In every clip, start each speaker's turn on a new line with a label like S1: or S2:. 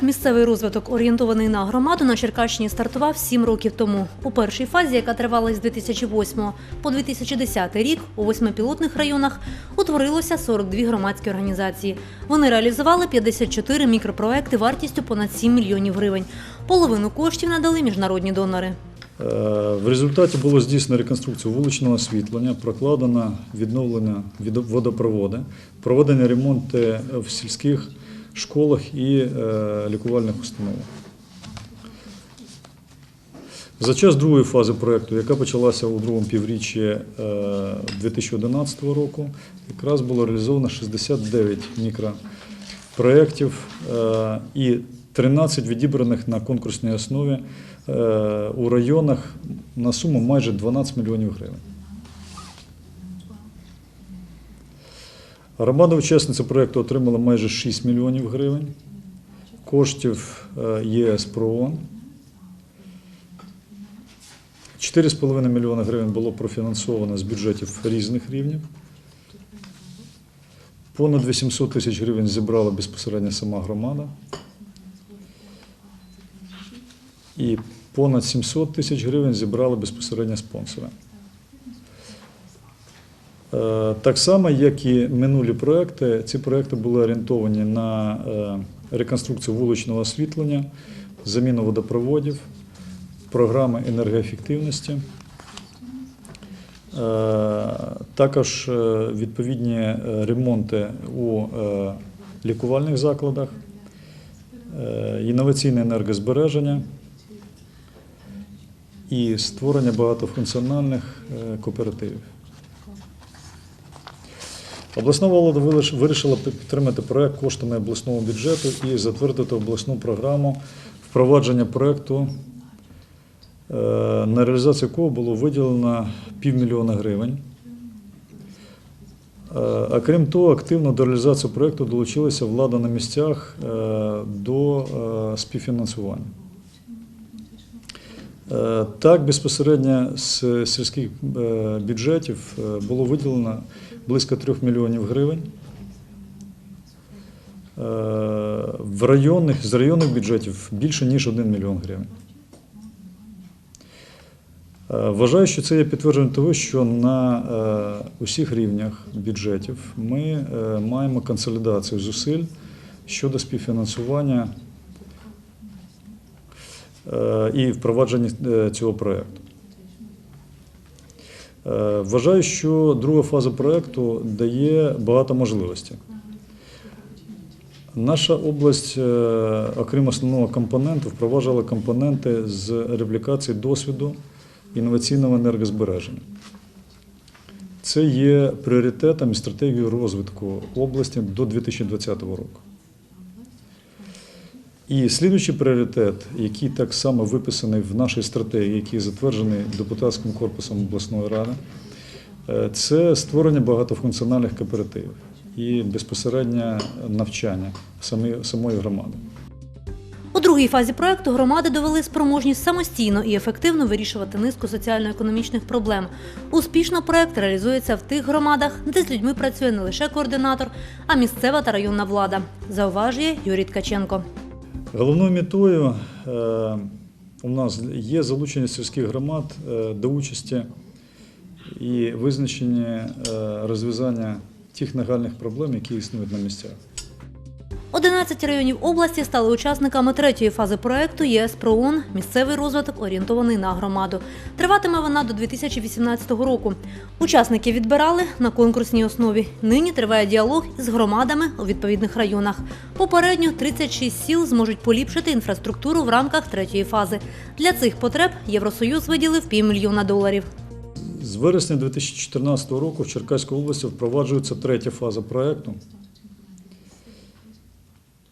S1: Проект Місцевий розвиток орієнтований на громаду на Черкащині стартував сім років тому. У першій фазі, яка тривала з 2008 по 2010 рік, у восьми пілотних районах утворилося 42 громадські організації. Вони реалізували 54 мікропроекти вартістю понад 7 мільйонів гривень. Половину коштів надали міжнародні донори.
S2: Е, В результаті було здійснено реконструкцію вуличного освітлення, прокладено відновлення водопроводи, проведені ремонти в сільських школах і е, лікувальних установах. За час другої фази проєкту, яка почалася у другому півріччі е, 2011 року, якраз було реалізовано 69 мікропроєктів е, і 13 відібраних на конкурсній основі е, у районах на суму майже 12 мільйонів гривень. Громада учасниця проєкту отримала майже 6 мільйонів гривень коштів е, ЄС ПРООН. 4,5 мільйона гривень було профінансовано з бюджетів різних рівнів. Понад 800 тисяч гривень зібрала безпосередньо сама громада. І понад 700 тисяч гривень зібрали безпосередньо спонсори. Е, Так само, як і минулі проекти, ці проекти були орієнтовані на е, реконструкцію вуличного освітлення, заміну водопроводів, програми енергоефективності. Е, Також відповідні ремонти у лікувальних закладах, інноваційне енергозбереження і створення багатофункціональних кооперативів. Обласна влада вирішила підтримати проект коштами обласного бюджету і затвердити обласну програму впровадження проекту, е, на реалізацію якого було виділено півмільйона гривень. Е, А крім того, активно до реалізації проекту долучилася влада на місцях е, до співфінансування. Так, безпосередньо з сільських бюджетів було виділено близько 3 мільйонів гривень. Е, В районних, з районних бюджетів більше, ніж 1 мільйон гривень. Е, Вважаю, що це є підтвердження того, що на е, усіх рівнях бюджетів ми маємо консолідацію зусиль щодо співфінансування і впровадження цього проєкту. Е, Вважаю, що друга фаза проєкту дає багато можливостей. Наша область, е, окрім основного компоненту, впроваджувала компоненти з реплікації досвіду інноваційного енергозбереження. Це є пріоритетом і стратегією розвитку області до 2020 року. І слідуючий пріоритет, який так само виписаний в нашій стратегії, який затверджений депутатським корпусом обласної ради, е, це створення багатофункціональних кооперативів і безпосереднє навчання самої, громади.
S1: У другій фазі проекту громади довели спроможність самостійно і ефективно вирішувати низку соціально-економічних проблем. Успішно проект реалізується в тих громадах, де з людьми працює не лише координатор, а місцева та районна влада, зауважує Юрій Ткаченко.
S2: Головною метою е, у нас є залучення сільських громад е, до участі і визначення е, розв'язання тих нагальних проблем, які існують на місцях.
S1: 11 районів області стали учасниками третьої фази проекту ЄС ПРООН Місцевий розвиток орієнтований на громаду. Триватиме вона до 2018 року. Учасники відбирали на конкурсній основі. Нині триває діалог із громадами у відповідних районах. Попередньо 36 сіл зможуть поліпшити інфраструктуру в рамках третьої фази. Для цих потреб Євросоюз виділив півмільйона доларів.
S2: З вересня 2014 року в Черкаській області впроваджується третя фаза проєкту.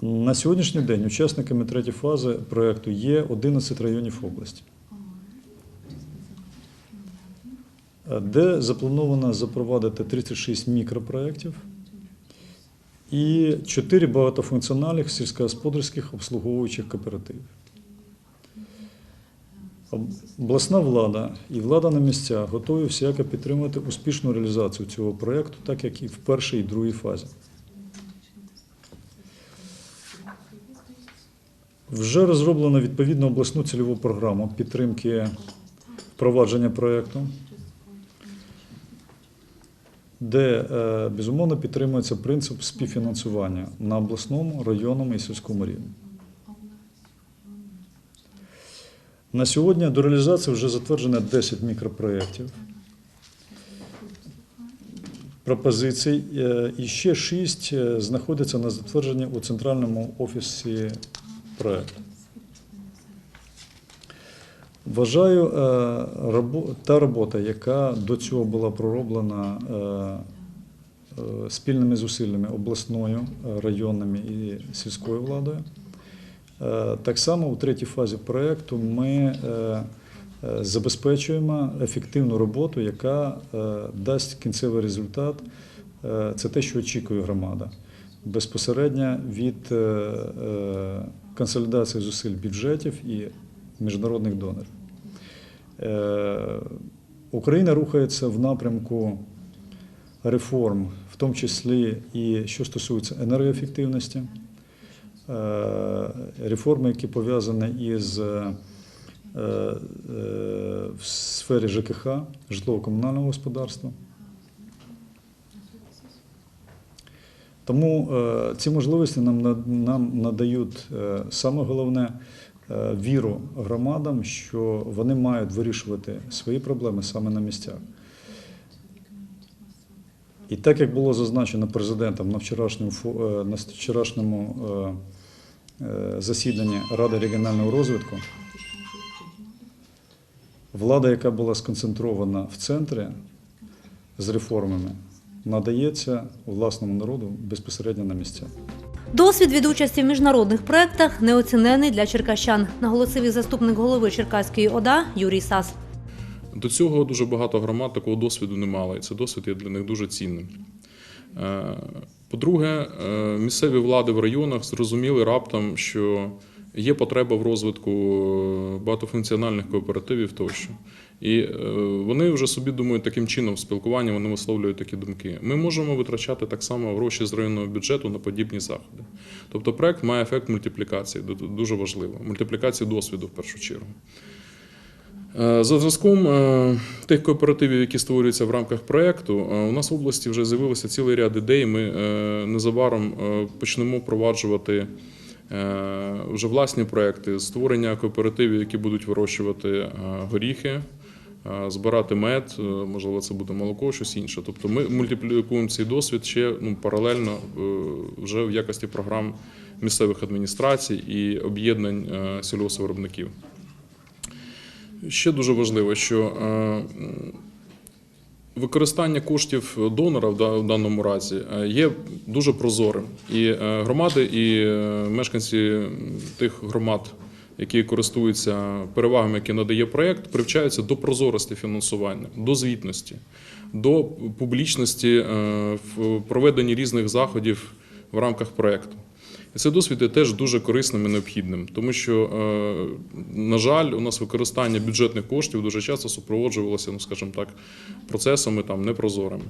S2: На сьогоднішній день учасниками третьої фази проєкту є 11 районів області, де заплановано запровадити 36 мікропроєктів і 4 багатофункціональних сільськогосподарських обслуговуючих кооперативів. Обласна влада і влада на місцях готові всяко підтримувати успішну реалізацію цього проєкту, так як і в першій і другій фазі. Вже розроблено відповідну обласну цільову програму підтримки впровадження проєкту, де е, безумовно підтримується принцип співфінансування на обласному, районному і сільському рівні. На сьогодні до реалізації вже затверджено 10 мікропроєктів. Пропозицій е, і ще 6 знаходяться на затвердженні у центральному офісі проєкту. Вважаю, е, та робота, яка до цього була пророблена е, е, спільними зусиллями обласною, районними і сільською владою. Так само у третій фазі проєкту ми забезпечуємо ефективну роботу, яка дасть кінцевий результат. Це те, що очікує громада. Безпосередньо від консолідації зусиль бюджетів і міжнародних донорів. Е, Україна рухається в напрямку реформ, в тому числі і що стосується енергоефективності, Е, реформи, які пов'язані із е, в сфері ЖКХ, житлово-комунального господарства. Тому е, ці можливості нам, нам надають е, саме головне е, віру громадам, що вони мають вирішувати свої проблеми саме на місцях. І так як було зазначено президентом на вчорашньому, на вчорашньому засіданні Ради регіонального розвитку, влада, яка була сконцентрована в центрі з реформами, надається власному народу безпосередньо на місцях.
S1: Досвід від участі в міжнародних проєктах неоцінений для черкащан, наголосив і заступник голови Черкаської ОДА Юрій Сас.
S3: До цього дуже багато громад такого досвіду не мало, і цей досвід є для них дуже цінним. Е, По-друге, е, місцеві влади в районах зрозуміли раптом, що є потреба в розвитку е, багатофункціональних кооперативів тощо. І е, вони вже собі думають таким чином в спілкуванні, вони висловлюють такі думки. Ми можемо витрачати так само гроші з районного бюджету на подібні заходи. Тобто проект має ефект мультиплікації, дуже важливо. Мультиплікації досвіду в першу чергу. Е, За зразком е, тих кооперативів, які створюються в рамках проєкту, у нас в області вже з'явилося цілий ряд ідей. Ми незабаром почнемо впроваджувати вже власні проекти створення кооперативів, які будуть вирощувати горіхи. Збирати мед, е, можливо, це буде молоко, щось інше. Тобто ми мультиплікуємо цей досвід ще ну, паралельно е, вже в якості програм місцевих адміністрацій і об'єднань е, сільгоспвиробників. Ще дуже важливо, що використання коштів донора в даному разі є дуже прозорим. І громади, і мешканці тих громад, які користуються перевагами, які надає проєкт, привчаються до прозорості фінансування, до звітності, до публічності е, в проведенні різних заходів в рамках проєкту. І цей досвід є теж дуже корисним і необхідним, тому що, е, на жаль, у нас використання бюджетних коштів дуже часто супроводжувалося, ну скажімо так, процесами там непрозорими.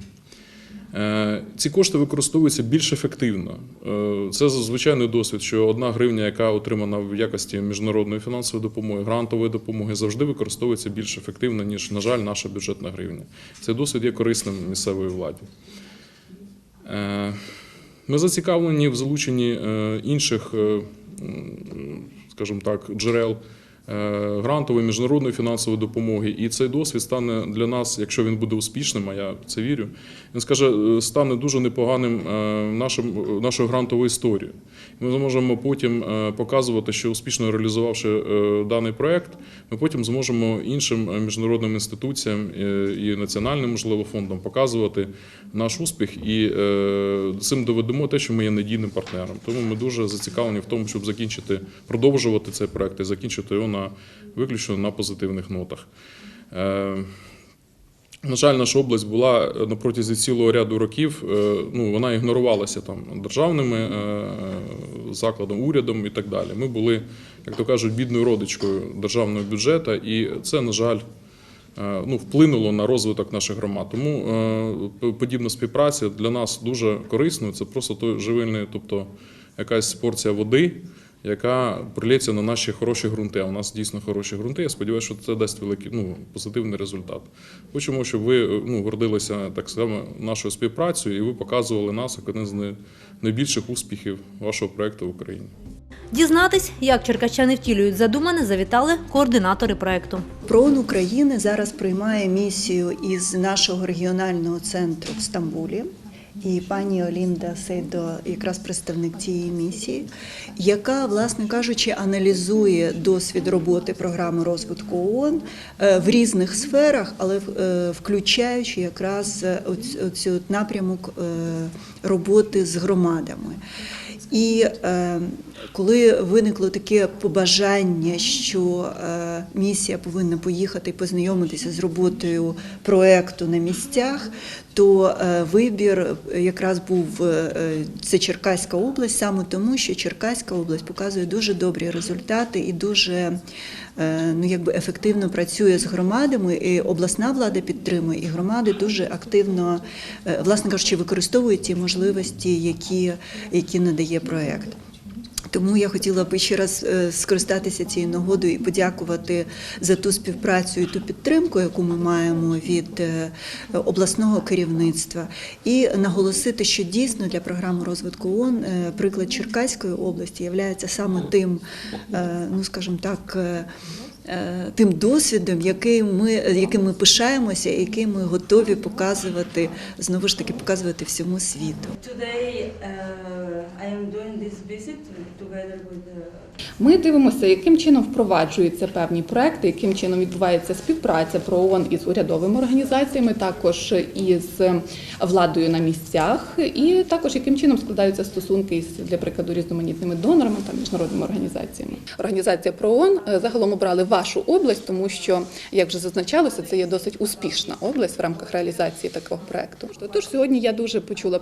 S3: Е, Ці кошти використовуються більш ефективно. Е, Це звичайний досвід, що одна гривня, яка отримана в якості міжнародної фінансової допомоги, грантової допомоги, завжди використовується більш ефективно, ніж, на жаль, наша бюджетна гривня. Цей досвід є корисним місцевої владі. Е, Ми зацікавлені в залученні інших, скажімо так, джерел грантової міжнародної фінансової допомоги. І цей досвід стане для нас, якщо він буде успішним, а я це вірю, він скаже, е, стане дуже непоганим е, нашим, нашою грантовою історією. Ми зможемо потім е, показувати, що успішно реалізувавши е, даний проект, ми потім зможемо іншим е, міжнародним інституціям е, і національним, можливо, фондам показувати наш успіх і е, цим доведемо те, що ми є надійним партнером. Тому ми дуже зацікавлені в тому, щоб закінчити, продовжувати цей проект і закінчити його на виключно на позитивних нотах. Е, на жаль, наша область була на протязі цілого ряду років. е, Ну вона ігнорувалася там державними е, закладом, урядом і так далі. Ми були, як то кажуть, бідною родичкою державного бюджету, і це, на жаль, ну, вплинуло на розвиток наших громад. Тому подібна співпраця для нас дуже корисною. Це просто той живильний, тобто якась порція води, яка прилється на наші хороші ґрунти. А у нас дійсно хороші ґрунти. Я сподіваюся, що це дасть великий ну, позитивний результат. Хочемо, щоб ви ну, гордилися так само нашою співпрацею, і ви показували нас як один з найбільших успіхів вашого проекту в Україні.
S1: Дізнатись, як черкащани втілюють задумане, завітали координатори проекту.
S4: ПРООН України зараз приймає місію із нашого регіонального центру в Стамбулі. І пані Олінда Сейдо якраз представник цієї місії, яка, власне кажучи, аналізує досвід роботи програми розвитку ООН е, в різних сферах, але е, включаючи якраз е, оцю напрямок роботи з громадами. І коли виникло таке побажання, що місія повинна поїхати і познайомитися з роботою проекту на місцях, то е, вибір якраз був е, це Черкаська область, саме тому, що Черкаська область показує дуже добрі результати і дуже е, ну, якби ефективно працює з громадами. І обласна влада підтримує, і громади дуже активно, е, власне кажучи, використовують ті можливості, які, які надає проект. Тому я хотіла би ще раз е, скористатися цією нагодою і подякувати за ту співпрацю і ту підтримку, яку ми маємо від е, обласного керівництва, і наголосити, що дійсно для програми розвитку ООН е, приклад Черкаської області є саме тим, ну скажімо так. Тим досвідом, який ми, яким ми пишаємося, який ми готові показувати знову ж таки показувати всьому світу.
S5: Ми дивимося, яким чином впроваджуються певні проекти, яким чином відбувається співпраця про ООН із урядовими організаціями, також із владою на місцях, і також яким чином складаються стосунки із, для прикладу, різноманітними донорами та міжнародними організаціями. Організація про ООН е, загалом обрали вашу область, тому що, як вже зазначалося, це є досить успішна область в рамках реалізації такого проекту. Тож сьогодні я дуже почула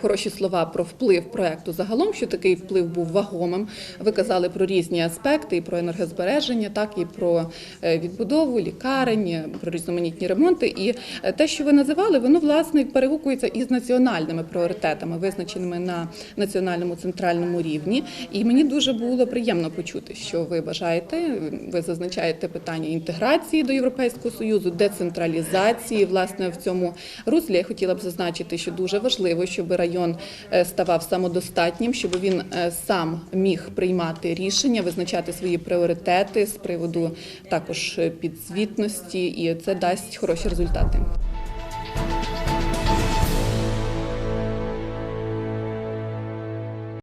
S5: хороші слова про вплив проекту загалом, що такий вплив був вагомим. Ви казали про різні аспекти, і про енергозбереження, так і про е, відбудову, лікарень, про різноманітні ремонти. І е, те, що ви називали, воно власне перегукується із національними пріоритетами, визначеними на національному центральному рівні. І мені дуже було приємно почути, що ви бажаєте, ви зазначаєте питання інтеграції до Європейського союзу, децентралізації. Власне, в цьому руслі я хотіла б зазначити, що дуже важливо, щоб район е, ставав самодостатнім, щоб він е, сам міг приймати рішення, визначати свої пріоритети з приводу також е, підзвітності, і це дасть хороші результати.